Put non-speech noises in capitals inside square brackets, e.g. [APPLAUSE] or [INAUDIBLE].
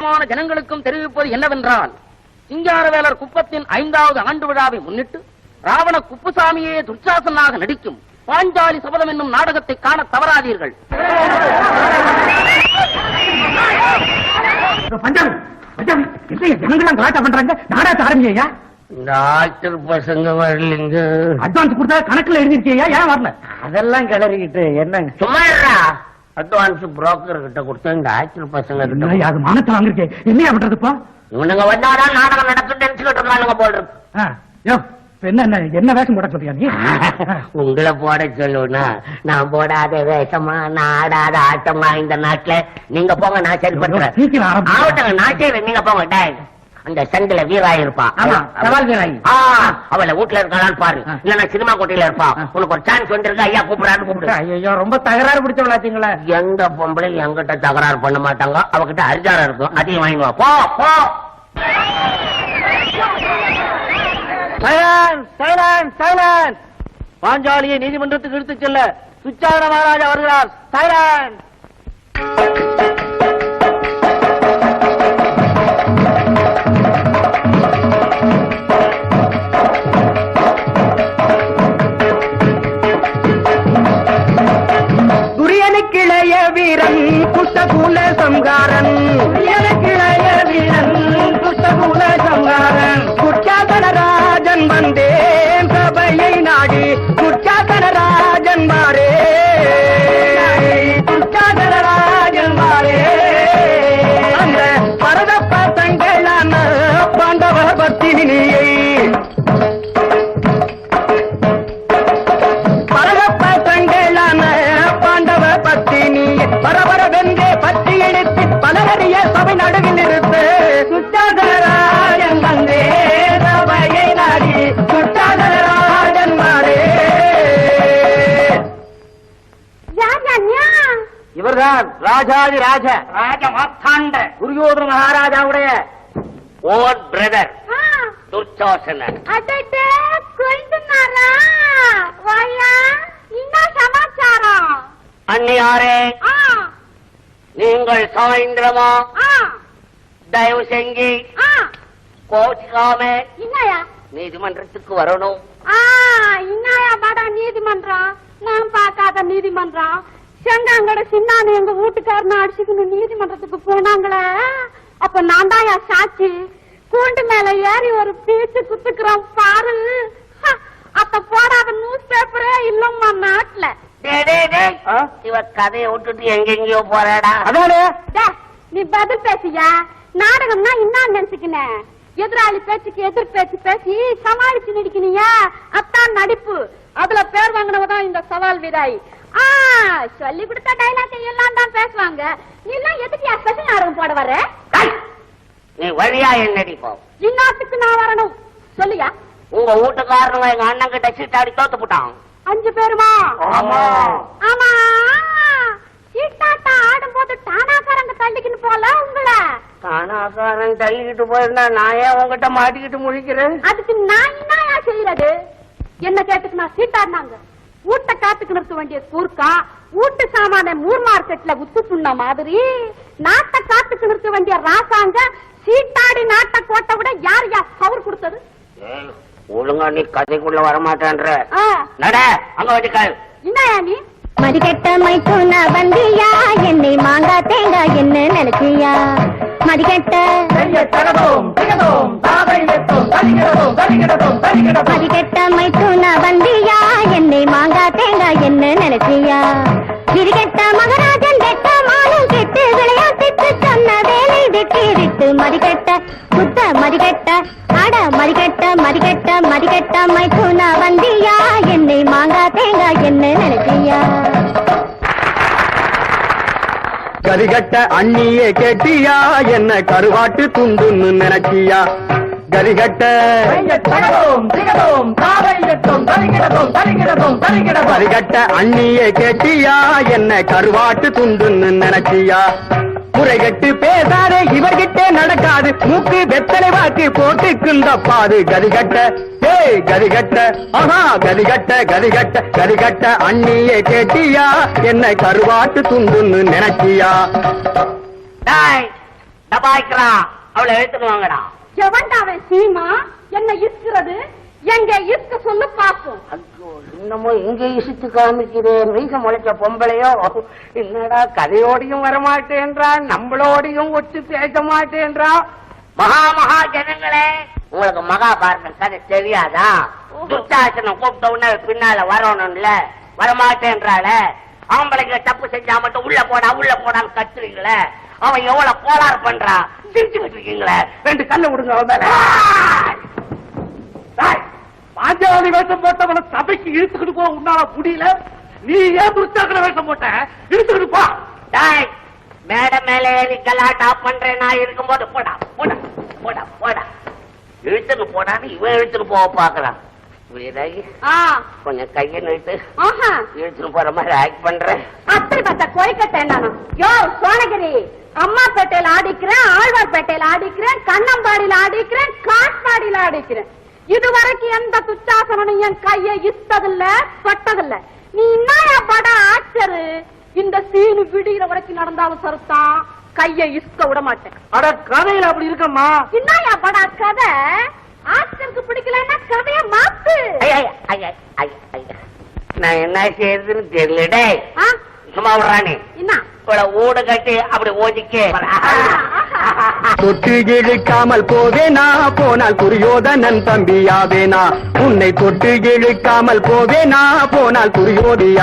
மான ஜனங்களுக்கும் தெரிவிப்பது என்னவென்றால் சிங்காரவேலர் குப்பத்தின் ஐந்தாவது ஆண்டு விழாவை முன்னிட்டு ராவண குப்புசாமியே துர்ச்சாசனாக நடிக்கும் பாஞ்சாலி சபதம் என்னும் நாடகத்தை காண தவறாதீர்கள். டாக்டர் பசங்க வரலைங்க. அட்வான்ஸ் கொடுத்தா கணக்குல எழுதிருக்கியா ஏன் வரல? அதெல்லாம் கிளறிக்கிட்டு என்னங்க? சும்மா அட்வான்ஸ் புரோக்கர் கிட்ட கொடுத்தேன். டாக்டர் பசங்க கிட்ட அது மானத்தை வாங்கிருக்கேன் என்னையா பண்றதுப்பா இவனுங்க வந்தாதான் நாடகம் நடக்கும் நினைச்சுக்கிட்டு யோ, இப்ப என்ன என்ன வேஷம் போட சொல்றியா நீ? [LAUGHS] உங்களை போட சொல்லுனா நான் போடாத வேஷமா நான் ஆடாத ஆட்டமா இந்த நாட்டுல. நீங்க போங்க நான் சரி பண்றேன் நான் செய்வேன். நீங்க போங்க டேய். அந்த சந்தில வீராய் இருப்பா. ஆமா, சவால் வீராயி. ஆ, அவளை வீட்டுல இருக்காளான்னு பாரு. ஆ. இல்லன்னா சினிமா கோட்டையில இருப்பா. ஆ. உனக்கு ஒரு சான்ஸ் வந்திருக்கு? ஐயா கூப்பிடான்னு கூப்பிடு. ஐயோ ரொம்ப தகராறு பிடிச்சவளாச்சுங்களா எந்த பொம்பளை என்கிட்ட தகராறு பண்ண மாட்டாங்க? அவகிட்ட அரிஜாரம் இருக்கும். அதையும் வாங்கி வா. போ போ. பாஞ்சாலியை நீதிமன்றத்துக்கு எடுத்துச் செல்ல. சுச்சாரண மகாராஜா வருகிறார். சைலன்ஸ். வீரன் குஷ்டகூல சம்காரன் ராஜாதி ராஜ ராஜ மாத்தாண்ட துரியோதன மகாராஜாவுடைய ஓன் பிரதர் துர்ச்சோசனர் அன்னியாரே ஆ. நீங்கள் சாயந்திரமா ஆ. தயவு செஞ்சு ஆ. கோச்சிக்காம நீதிமன்றத்துக்கு வரணும். ஆ என்னயா படா நீதிமன்றம்? நான் பார்க்காத நீதிமன்றம். செங்காங்கட சின்னானு எங்க வீட்டுக்காரனை அடிச்சுக்கணும் நீதிமன்றத்துக்கு போனாங்களே? அப்ப நான் தான்யா சாட்சி? கூண்டு மேல ஏறி ஒரு பீச்சு குத்துக்கிறோம் பாரு. ஹ, அப்ப போடாத நியூஸ் பேப்பரே இல்லம்மா நாட்டுல. டேய், டேய், டேய். இவ கதையை விட்டுட்டு எங்கெங்கயோ போறாடா. நீ பதில் பேசியா? நாடகம்னா என்ன நினைச்சுக்கினேன் எதிராளி பேச்சுக்கு எதிர் பேச்சு பேசி சமாளிச்சு நடிக்கணியா அத்தான் நடிப்பு. அதுல பேர் வாங்கினவதான் இந்த சவால் விராய் ஆ சொல்லி கொடுத்த டைலாக் எல்லாம் தான் பேசுவாங்க. எல்லாம் எதுக்கு ஸ்பெஷல் நாடகம் போட வர நீ வழியா என்னடி போ. இந்நாட்டுக்கு நான் வரணும். சொல்லியா? உங்க வீட்டுக்காரனுங்க எங்க அண்ணன் கிட்ட சீட்டாடி தோத்து போட்டான். அஞ்சு பேருமா? ஆமா. ஆமா. சீட்டாட்டா ஆடும்போது டானாக்காரங்க தள்ளிக்கின்னு போல உங்களை. காணாக்காரன் தள்ளிக்கிட்டு போயிருந்தா நான் ஏன் உங்ககிட்ட மாட்டிக்கிட்டு முழிக்கிறேன். அதுக்கு நான் என்னயா செய்யறது? என்ன கேட்டுக்கு நான் சீட்டாடினாங்க ஊட்ட காத்துக்கு நிறுத்த வேண்டிய கூர்க்கா ஊட்டு சாமான மூர் மார்க்கெட்ல உத்து துண்ண மாதிரி நாட்டை காத்துக்கு நிறுத்த வேண்டிய ராசாங்க சீட்டாடி நாட்டை கோட்டை விட யார் யார் சவர் கொடுத்தது? ஒழுங்கா நீ கதைக்குள்ள வரமாட்டேன்ற. நட அங்க வச்சுக்காய் என்னயா நீ? மதிக்கெட்ட மைத்துன வந்தியா? என்னை மாங்கா தேங்காய் என்ன நினைச்சியா? மதிக்கெட்ட நினைச்சியா விரிகெட்ட மகராஜன் கெட்ட மானம் கெட்டு விளையாட்டுக்கு சொன்ன வேலை விட்டு விட்டு மதிக்கெட்ட சுத்த மதிக்கெட்ட அட மதிக்கெட்ட மதிக்கெட்ட மதிக்கெட்ட மைத்துன வந்தியா. என்னை மாங்கா தேங்காய் என்ன நினைச்சியா? கரிகட்ட அண்ணியே கேட்டியா? என்ன கருவாட்டு துண்டுன்னு நினைச்சியா? கரிகட்ட கரிகட்ட அண்ணியே கேட்டியா? என்ன கருவாட்டு துண்டுன்னு நினைச்சியா? முறைகட்டு பேசாதே இவர்கிட்ட நடக்காது. மூக்கு வெத்தலை வாக்கு போட்டுக்குந்த பாது. கதிகட்ட ஏய் கதிகட்ட ஆஹா கதிகட்ட கதிகட்ட கதிகட்ட அண்ணியே கேட்டியா? என்ன கருவாட்டு துண்டுன்னு நினைச்சியா? அவளை எடுத்துட்டு வாங்கடா. எவன்டா அவன் சீமா? என்ன இஸ்கிறது எங்க இஸ்க சொல்லு பாப்போம் ஐயோ இன்னமும் இங்க இசித்து காமிக்கிறேன் மீச முளைச்ச பொம்பளையோ. என்னடா கதையோடையும் வரமாட்டேன்றா நம்மளோடையும் ஒத்து பேச மாட்டேன்றா மகா மகா ஜனங்களே உங்களுக்கு மகாபாரதம் கதை தெரியாதா? துச்சாசனம் கூப்பிட்ட உடனே பின்னால வரணும்ல. வரமாட்டேன்றாள. ஆம்பளைங்க தப்பு செஞ்சா மட்டும் உள்ள போடா உள்ள போடான்னு கத்துறீங்களே. அவன் எவ்வளவு கோளாறு பண்றான்? சிரிச்சுக்கிட்டு இருக்கீங்களே. ரெண்டு கல்ல விடுங்க அவன் மேல. பாஞ்சாலி வேஷம் போட்டவன சபைக்கு இழுத்துக்கிட்டு போக உன்னால முடியல. நீ ஏன் துர்ச்சாக்கன வேஷம் போட்ட? இழுத்துக்கிட்டு போ. டாய் மேட மேல ஏறி கலாட்டா பண்றேன். நான் இருக்கும்போது போடா போடா போடா போடா. இழுத்துன்னு போடான்னு இவன் இழுத்துன்னு போக பாக்குறான் கொஞ்சம் கையை நிறுத்து ஆஹா. இழுத்துன்னு போற மாதிரி ஆக்ட் பண்றேன். அத்தனை பத்த கொய்கட்டை நானும் யோ சோனகிரி அம்மாப்பேட்டையில ஆடிக்கிறேன் ஆழ்வார்பேட்டையில ஆடிக்கிறேன் கண்ணம்பாடியில ஆடிக்கிறேன் காட்பாடியில ஆடிக்கிறேன். இதுவரைக்கும் எந்த துச்சாசனும் என் கையை இத்ததில்ல பட்டதில்ல நீ என்னயா பட ஆச்சரு? இந்த சீனு விடிகிற வரைக்கும் நடந்தாலும் சருத்தான் கையை இஸ்க விட மாட்டேன். அட கதையில அப்படி இருக்கம்மா. என்னயா பட கதை? ஆச்சருக்கு பிடிக்கலன்னா கதைய மாத்து. நான் என்ன செய்யறதுன்னு தெரியல டேய். ஆ, சும்மா விடுறானே. என்ன? ஊடு கட்டி அப்படி ஓதிக்கே தொட்டு இழுக்காமல் போவேனா? போனால் துரியோதனன் தம்பியாவேனா? உன்னை தொட்டு இழுக்காமல் போவேனா? போனால் துரியோதியா